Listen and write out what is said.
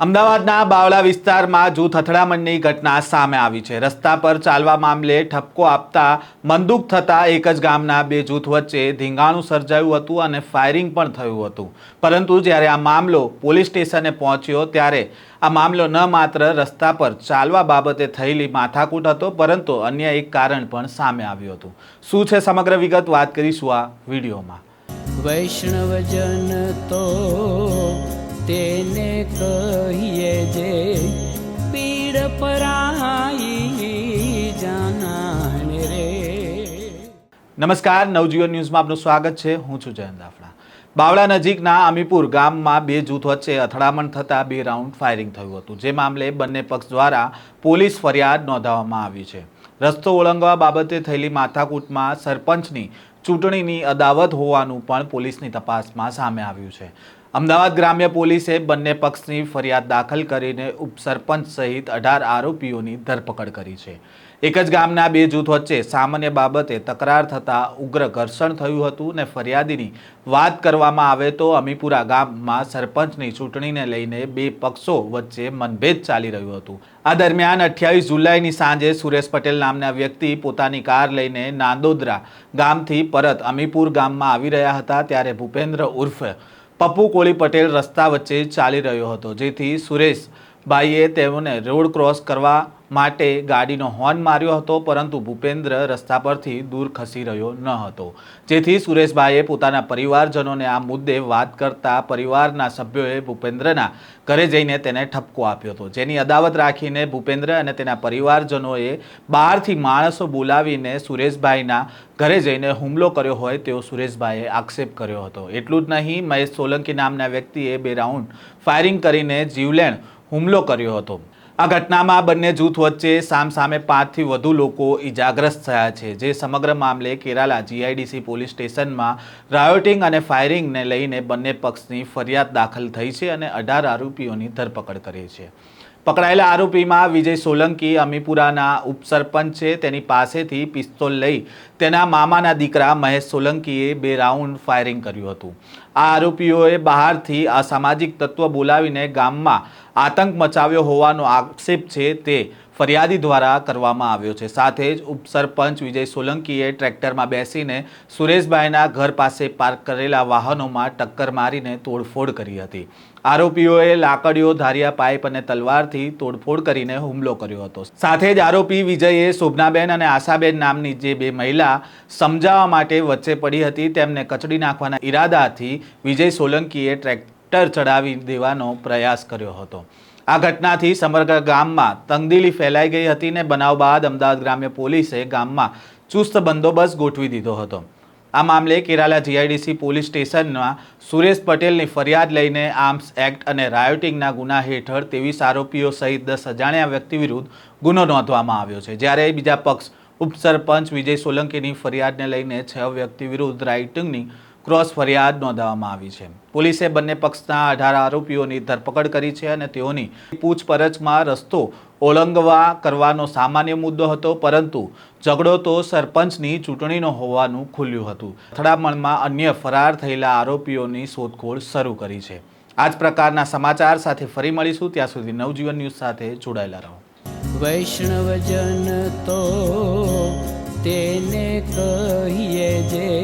અમદાવાદના બાવળા વિસ્તારમાં જૂથ અથડામણની ઘટના સામે આવી છે. રસ્તા પર ચાલવા મામલે ઠપકો આપતા મંદુક થતા એક જ ગામના બે જૂથ વચ્ચે ધીંગાણું સર્જાયું હતું અને ફાયરિંગ પણ થયું હતું. પરંતુ જ્યારે આ મામલો પોલીસ સ્ટેશને પહોંચ્યો ત્યારે આ મામલો ન માત્ર રસ્તા પર ચાલવા બાબતે થયેલી માથાકૂટ હતો, પરંતુ અન્ય એક કારણ પણ સામે આવ્યું હતું. શું છે સમગ્ર વિગત? વાત કરીશું આ વિડીયોમાં. વૈષ્ણવજન તો તેને કહીએ જે પીડ પરાઈ જાનાને રે. નમસ્કાર, નવજીવન ન્યૂઝમાં આપનું સ્વાગત છે. હું છું જયંત દાફડા. બાવળા નજીકના અમીપુર ગામમાં બે જૂથ વચ્ચે અથડામણ થતાં બે રાઉન્ડ ફાયરિંગ થયું હતું. જે મામલે બંને પક્ષ દ્વારા પોલીસ ફરિયાદ નોંધાવવામાં આવી છે. રસ્તો ઓળંગવા બાબતે થયેલી માથાકૂટમાં સરપંચની ચૂંટણીની અદાવત હોવાનું પણ પોલીસની તપાસમાં સામે આવ્યું છે. અમદાવાદ ગ્રામ્ય પોલીસે બંને પક્ષની ફરિયાદ દાખલ કરીને ઉપસરપંચ સહિત અઢાર આરોપીઓની ધરપકડ કરી છે. એક જ ગામના બે જૂથ વચ્ચે સામાન્ય બાબતે તકરાર થતાં ઉગ્ર ઘર્ષણ થયું હતું ને ફરિયાદીની વાત કરવામાં આવે તો અમીપુરા ગામમાં સરપંચની ચૂંટણીને લઈને બે પક્ષો વચ્ચે મનભેદ ચાલી રહ્યું હતું. આ દરમિયાન અઠ્યાવીસ જુલાઈની સાંજે સુરેશ પટેલ નામના વ્યક્તિ પોતાની કાર લઈને નાંદોદરા ગામથી પરત અમીપુર ગામમાં આવી રહ્યા હતા ત્યારે ભૂપેન્દ્ર ઉર્ફે પપ્પુ કોળી પટેલ રસ્તા વચ્ચે ચાલી રહ્યો હતો, જેથી સુરેશ ભાઈએ તેમને રોડ ક્રોસ કરવા માટે ગાડીનો હોર્ન માર્યો હતો, પરંતુ ભૂપેન્દ્ર રસ્તા પરથી દૂર ખસી રહ્યો ન હતો. જેથી સુરેશભાઈએ પોતાના પરિવારજનોને આ મુદ્દે વાત કરતા પરિવારના સભ્યોએ ભૂપેન્દ્રના ઘરે જઈને તેને ઠપકો આપ્યો હતો. જેની અદાવત રાખીને ભૂપેન્દ્ર અને તેના પરિવારજનોએ બહારથી માણસો બોલાવીને સુરેશભાઈના ઘરે જઈને હુમલો કર્યો હોય તેવો સુરેશભાઈએ આક્ષેપ કર્યો હતો. એટલું જ નહીં, મહેશ સોલંકી નામના વ્યક્તિએ બે રાઉન્ડ ફાયરિંગ કરીને જીવલેણ હુમલો કર્યો હતો. આ ઘટનામાં બંને જૂથ વચ્ચે સામસામે પાંચથી વધુ લોકો ઇજાગ્રસ્ત થયા છે, જે સમગ્ર મામલે કેરાલા જીઆઈડીસી પોલીસ સ્ટેશનમાં રાયોટિંગ અને ફાયરિંગને લઈને બંને પક્ષની ફરિયાદ દાખલ થઈ છે અને અઢાર આરોપીઓની ધરપકડ કરી છે. પકડાયેલા આરોપીમાં વિજય સોલંકી અમીપુરાના ઉપસરપંચ છે, તેની પાસેથી પિસ્તોલ લઈ તેના મામાના દીકરા મહેશ સોલંકીએ બે રાઉન્ડ ફાયરિંગ કર્યું હતું. આ આરોપીઓએ બહારથી આ સામાજિક તત્વ બોલાવીને ગામમાં આતંક મચાવ્યો હોવાનો આક્ષેપ છે તે ફરિયાદી દ્વારા કરવામાં આવ્યો છે. સાથે જ ઉપસરપંચ વિજય સોલંકીએ ટ્રેક્ટરમાં બેસીને સુરેશભાઈના ઘર પાસે પાર્ક કરેલા વાહનોમાં ટક્કર મારીને તોડફોડ કરી હતી. આરોપીઓએ લાકડીઓ, ધારિયા પાઇપ અને તલવારથી તોડફોડ કરીને હુમલો કર્યો હતો. સાથે જ આરોપી વિજયે શોભનાબેન અને આશાબેન નામની જે બે મહિલા સમજાવવા માટે વચ્ચે પડી હતી, તેમને કચડી નાખવાના ઈરાદાથી વિજય સોલંકીએ ટ્રેક્ટર ચડાવી દેવાનો પ્રયાસ કર્યો હતો. આ ઘટનાથી સમગ્ર ગામમાં તંગદીલી ફેલાઈ ગઈ હતી ને બનાવ બાદ અમદાવાદ ગ્રામ્ય પોલીસે ગામમાં ચુસ્ત બંદોબસ્ત ગોઠવી દીધો હતો. આ મામલે કેરાલા જીઆઈડીસી પોલીસ સ્ટેશનમાં સુરેશ પટેલની ફરિયાદ લઈને આર્મ્સ એક્ટ અને રાયોટિંગના ગુના હેઠળ ત્રેવીસ આરોપીઓ સહિત દસ અજાણ્યા વ્યક્તિ વિરુદ્ધ ગુનો નોંધવામાં આવ્યો છે. જ્યારે બીજા પક્ષ ઉપસરપંચ વિજય સોલંકીની ફરિયાદને લઈને છ વ્યક્તિ વિરુદ્ધ રાઇટિંગની ક્રોસ ફરિયાદ નોંધાવવામાં આવી છે. પોલીસે બંને પક્ષના અઢાર આરોપીઓની ધરપકડ કરી છે અને તેઓની પૂછપરછમાં રસ્તો ઓળંગવા કરવાનો સામાન્ય મુદ્દો હતો, પરંતુ ઝઘડો તો સરપંચની ચૂંટણીનો હોવાનું ખુલ્યું હતું. અથડામણમાં અન્ય ફરાર થયેલા આરોપીઓની શોધખોળ શરૂ કરી છે. આ જ પ્રકારના સમાચાર સાથે ફરી મળીશું. ત્યાં સુધી નવજીવન ન્યૂઝ સાથે જોડાયેલા રહો. વૈષ્ણવજન તો તેને કહીએ જે